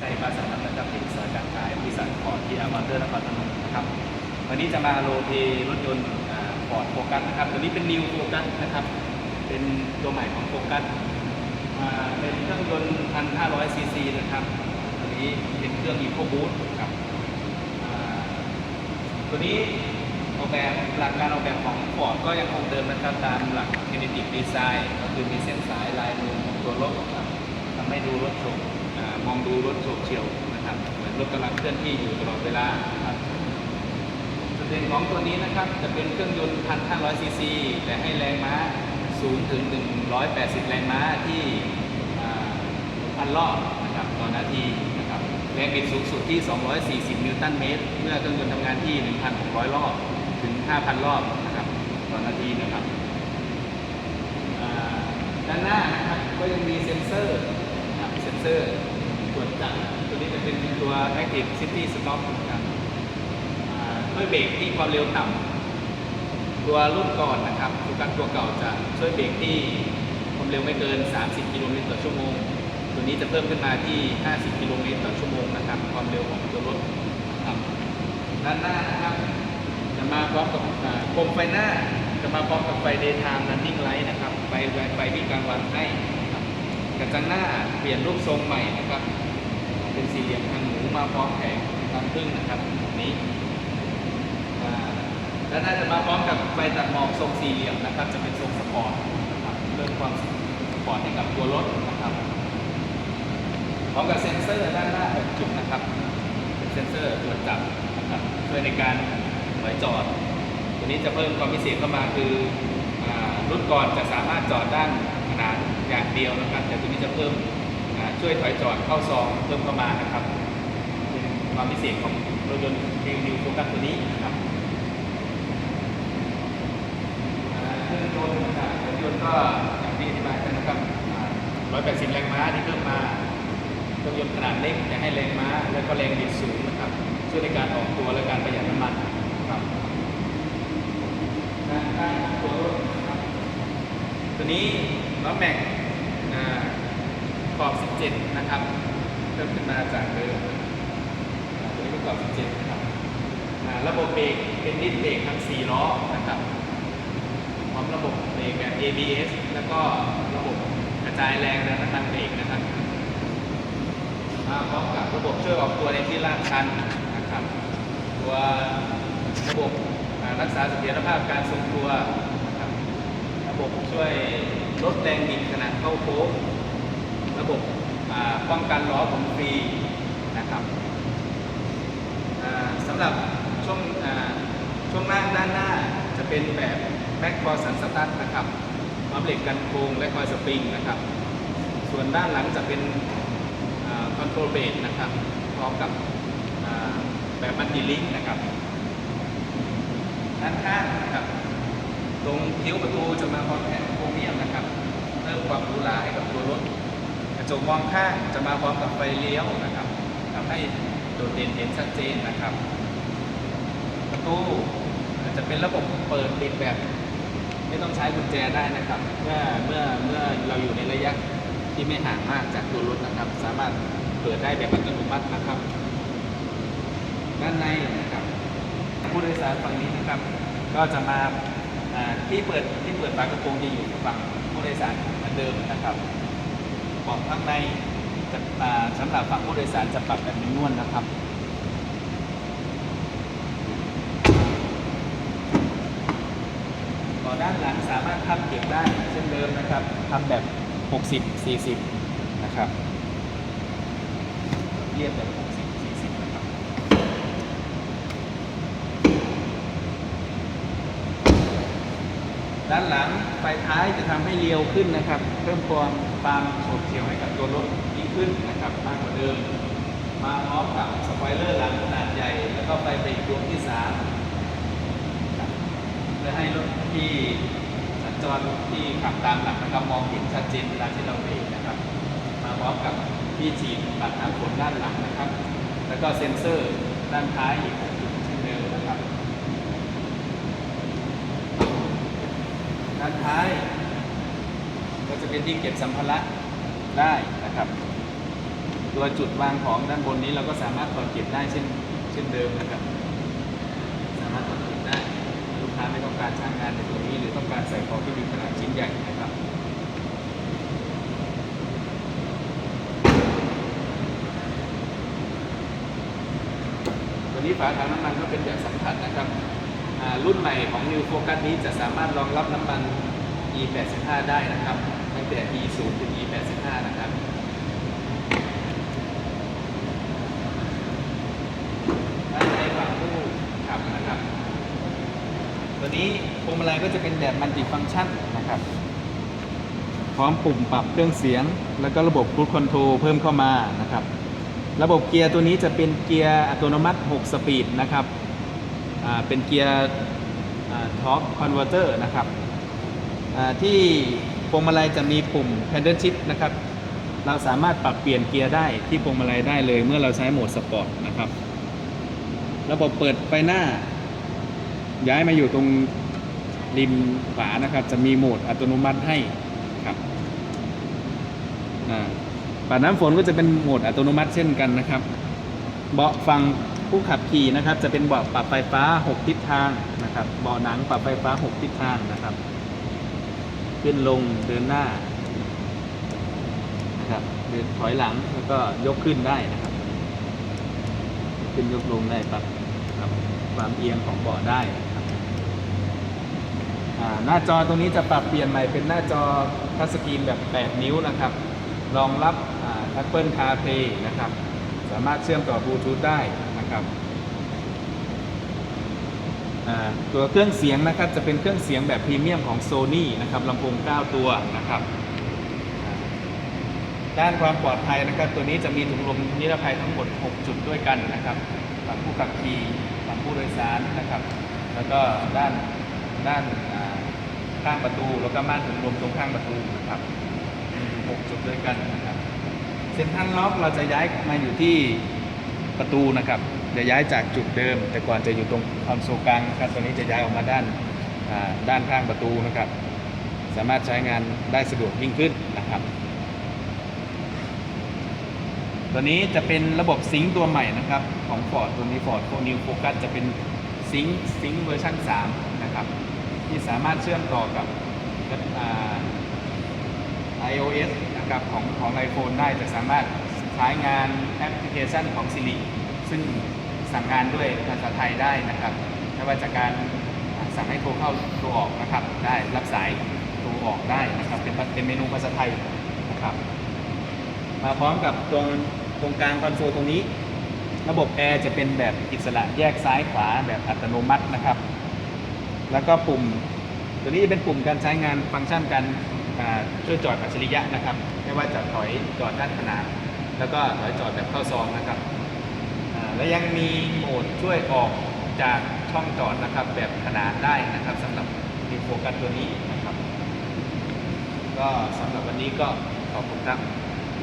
ชัยปราสาทนะครับที่สายการขายบริษัทพอร์ตที่อามอเตอร์นครพนมนะครับ วันนี้จะมาโรเทรถยนต์พอร์ตโฟกัสนะครับ ตัวนี้เป็นนิวโฟกัสนะครับ เป็นตัวใหม่ของโฟกัสเป็นเครื่องยนต์ 1,500 ซีซีนะครับ ตัวนี้เป็นเครื่อง Eco Boost ครับตัวนี้ออกแบบหลักการออกแบบของฟอร์ดก็ยังคงเดิมนะครับตามหลัก Kinetic Design ก็คือมีเส้นสายลายมือของตัวรถครับทำให้ดูรถโฉบอ่า มองดูรถโฉบเฉี่ยวนะครับ เหมือนรถกำลังเคลื่อนที่อยู่ตลอดเวลาครับจุดเด่นของตัวนี้นะครับจะเป็นเครื่องยนต์ 1,500ซีซีแต่ให้แรงม้าสูงถึง 180 แรงม้าที่พันรอบนะครับต่อนาทีนะครับแรงบิดสูงสุดที่ 240 นิวตันเมตร เมื่อเครื่องยนต์ทำงานที่ 1,600 รอบถึง 5,000 รอบนะครับต่อนาทีนะครับด้านหน้านะครับก็ยังมีเซ็นเซอร์นะครับเซ็นเซอร์ จจับตัวนี้จะเป็นตัว Active City Stop นะครับอ่าด้วยเบรกที่ความเร็วต่ำตัวรุ่นก่อนนะครับตัวกันตัวเก่าจะช่วยเบรกที่ความเร็วไม่เกิน 30 กิโลเมตรต่อชั่วโมง ตัวนี้จะเพิ่มขึ้นมาที่ 50 กิโลเมตรต่อชั่วโมงนะครับ ความเร็วของตัวรถครับด้านหน้านะครับ จะมาพร้อมกับโคมไฟหน้าจะมาพร้อมกับไฟ daytime running light นะครับไฟไฟไฟวิ่งกลางวันให้กระจังหน้าเปลี่ยนรูปทรงใหม่นะครับ เป็นสี่เหลี่ยมทางหมูมาพร้อมแผงทางพึ่งนะครับแบบนี้แล้วน่าจะมาพร้อมกับไฟตัดหมอกทรงสี่เหลี่ยมนะครับ จะเป็นทรงสปอร์ตนะครับเพิ่มความสปอร์ตให้กับตัวรถนะครับพร้อมกับเซ็นเซอร์ด้านหน้า6จุดนะครับเป็นเซ็นเซอร์ตรวจจับนะครับช่วยในการถอยจอด ตัวนี้จะเพิ่มความพิเศษเข้ามาคือรุ่นก่อนจะสามารถจอดด้านขนาดอย่างเดียวนะครับแต่ตัวนี้จะเพิ่ม ช่วยถอยจอดเข้าซองเพิ่มเข้ามานะครับเป็นความพิเศษของรถยนต์นิวโฟกัสตัวนี้นะครับเครื่องยนต์นะครับเครื่องยนต์ก็อย่างที่อธิบายกันนะครับ180 แรงม้าที่เพิ่มมาเครื่องยนต์ขนาดเล็กแต่ให้แรงม้า และก็แรงบิดสูงนะครับช่วยในการออกตัวและการประหยัดน้ำมันนะครับด้านข้างตัวรถนะครับตัวนี้ล้อแม็กอ่า ขอบ 17 นะครับเพิ่มขึ้นมาจากเดิมตัวนี้เป็นขอบ 17 นะครับระบบเบรกเป็นดิสเบรกทั้ง 4 ล้อนะครับพร้อมระบบเบรกแบบ ABS แล้วก็ระบบกระจายแรงและน้ำหนักเบรกนะครับมาพร้อมกับระบบช่วยออกตัวในที่ลาดชันนะครับ ตัวระบบรักษาเสถียรภาพการทรงตัวนะครับระบบช่วยลดแรงบิดขณะเข้าโค้ง ระบบอ่าป้องกันล้อหมุนฟรีนะครับสำหรับช่วงช่วงล่างด้านหน้าจะเป็นแบบแบ็คคอร์สันสตัทนะครับพร้อมเหล็กกันโค้งและคอยสปริงนะครับ ส่วนด้านหลังจะเป็นคอนโทรลเบรนะครับพร้อมกับแบบมัลติลิงนะครับด้านข้างนะครับ ตรงคิ้วประตูจะมาพร้อมแผ่นโครเมียมนะครับ เพิ่มความหรูหราให้กับตัวรถ จกมองข้างจะมาพร้อมกับไฟเลี้ยวนะครับทำให้โดดเด่นเห็นชัดเจนนะครับ ประตูจะเป็นระบบเปิดปิดแบบ ไม่ต้องใช้กุญแจได้นะครับ เมื่อเมื่อเมื่อเราอยู่ในระยะที่ไม่ห่างมากจากตัวรถนะครับ สามารถเปิดได้แบบอัตโนมัตินะครับ ด้านในนะครับผู้โดยสารฝั่งนี้นะครับ ก็จะมาอ่าที่เปิดที่เปิดฝากระโปรงจะอยู่ฝั่งผู้โดยสารเหมือนเดิมนะครับ บาะข้างในจะอ่าสำหรับฝั่งผู้โดยสารจะปรับแบบนวลนะครับต่อด้านหลังสามารถพับเก็บได้เช่นเดิมนะครับทำแบบ 60 40 นะครับ เรียบแบบ 60 40 นะครับ ด้านหลังไฟท้ายจะทำให้เรียวขึ้นนะครับ เพิ่มความ ความโฉบเฉี่ยวให้กับตัวรถยิ่งขึ้นนะครับมากกว่าเดิม มาพร้อมกับสปอยเลอร์หลังขนาดใหญ่ แล้วก็ไฟเบรกดวงที่สามเพื่อให้รถที่สัญจรที่ขับตามหลังนะครับมองเห็นชัดเจนเวลาที่เราเบรกนะครับ มาพร้อมกับที่ฉีดปัดน้ำฝนด้านหลังนะครับ แล้วก็เซ็นเซอร์ด้านท้ายอีกหกจุดเช่นเดิมนะครับ ด้านท้าย จะเป็นที่เก็บสัมภาระได้นะครับ ตัวจุดวางของด้านบนนี้เราก็สามารถถอดเก็บได้เช่นเช่นเดิมนะครับ สามารถถอดเก็บได้ ลูกค้าไม่ต้องการใช้งงานในตัวนี้ หรือต้องการใส่ของที่มีขนาดชิ้นใหญ่นะครับตัวนี้ฝาถังน้ำมันก็เป็นแบบสัมผัสนะครับรุ่นใหม่ของ New Focus นี้จะสามารถรองรับน้ำมัน E85 ได้นะครับ แต่ E0 ถึง E85 นะครับ ด้านในฝั่งผู้ขับนะครับ ตัวนี้พวงมาลัยก็จะเป็นแบบมัลติฟังชันนะครับ พร้อมปุ่มปรับเครื่องเสียง แล้วก็ระบบครู i คอนโทรลเพิ่มเข้ามานะครับ ระบบเกียร์ตัวนี้จะเป็นเกียร์อัตโนมัติ 6 สปีดนะครับ เป็นเกียร์ทอร์กคอนเวอร์เตอร์นะครับที่ พวงมาลัยจะมีปุ่ม Paddle Shift นะครับ เราสามารถปรับเปลี่ยนเกียร์ได้ที่พวงมาลัยได้เลยเมื่อเราใช้โหมดสปอร์ตนะครับ ระบบเปิดไฟหน้า ย้ายมาอยู่ตรงริมขวานะครับ จะมีโหมดอัตโนมัติให้ครับอ่าปัดน้ำฝนก็จะเป็นโหมดอัตโนมัติเช่นกันนะครับ เบาะฝั่งผู้ขับขี่นะครับ จะเป็นเบาะปรับไฟฟ้า 6 ทิศทางนะครับ เบาะหนังปรับไฟฟ้า 6 ทิศทางนะครับ ขึ้นลงเดินหน้านะครับเดินถอยหลังแล้วก็ยกขึ้นได้นะครับ ขึ้นยกลงได้ปรับรับความเอียงของเบาะได้นะครับหน้าจอตรงนี้จะปรับเปลี่ยนใหม่เป็นหน้าจอทัชสกรีนแบบ 8 นิ้วนะครับรองรับอ่า Apple CarPlay นะครับ สามารถเชื่อมต่อบลูทูธได้นะครับ ตัวเครื่องเสียงนะครับจะเป็นเครื่องเสียงแบบพรีเมียมของ Sony นะครับลำโพง 9 ตัวนะครับด้านความปลอดภัยนะครับ ตัวนี้จะมีถุงลมนิรภัยทั้งหมด 6 จุดด้วยกันนะครับฝั่งผู้ขับขี่ฝั่งผู้โดยสารนะครับ แล้วก็ด้านด้านข้างประตูแล้วก็ม่านถุงลมตรงข้างประตูนะครับ6จุดด้วยกันนะครับเซ็นทรัลล็อกเราจะย้ายมาอยู่ที่ประตูนะครับ จะย้ายจากจุดเดิม แต่ก่อนจะอยู่ตรงคอนโซลกลางนะครับตอนนี้จะย้ายออกมาด้านด้านข้างประตูนะครับ สามารถใช้งานได้สะดวกยิ่งขึ้นนะครับตัวนี้จะเป็นระบบซิงค์ตัวใหม่นะครับของ Ford ตัวนี้ Ford New Focus จะเป็นซิงค์ซิงค์เวอร์ชัน3นะครับที่สามารถเชื่อมต่อกับอ่า iOS นะครับของของ iPhone ได้จะสามารถใช้งานแอปพลิเคชันของ Siri ซึ่ง สั่งงานด้วยภาษาไทยได้นะครับไม่ว่าจากการสั่งให้โทรเข้าโทรออกนะครับ ได้รับสายโทรออกได้นะครับ เป็นเป็นเมนูภาษาไทยนะครับ มาพร้อมกับตรงตรงกลางคอนโซลตรงนี้ ระบบแอร์จะเป็นแบบอิสระแยกซ้ายขวาแบบอัตโนมัตินะครับ แล้วก็ปุ่มตัวนี้จะเป็นปุ่มการใช้งานฟังก์ชันการช่วยจอดอัจฉริยะนะครับ ไม่ว่าจะถอยจอดด้านขนานแล้วก็ถอยจอดแบบเข้าซองนะครับ และยังมีโหมดช่วยออกจากช่องจอดนะครับแบบขนานได้นะครับสำหรับดีโฟกัสตัวนี้นะครับ ก็สำหรับวันนี้ก็ขอบคุณครับ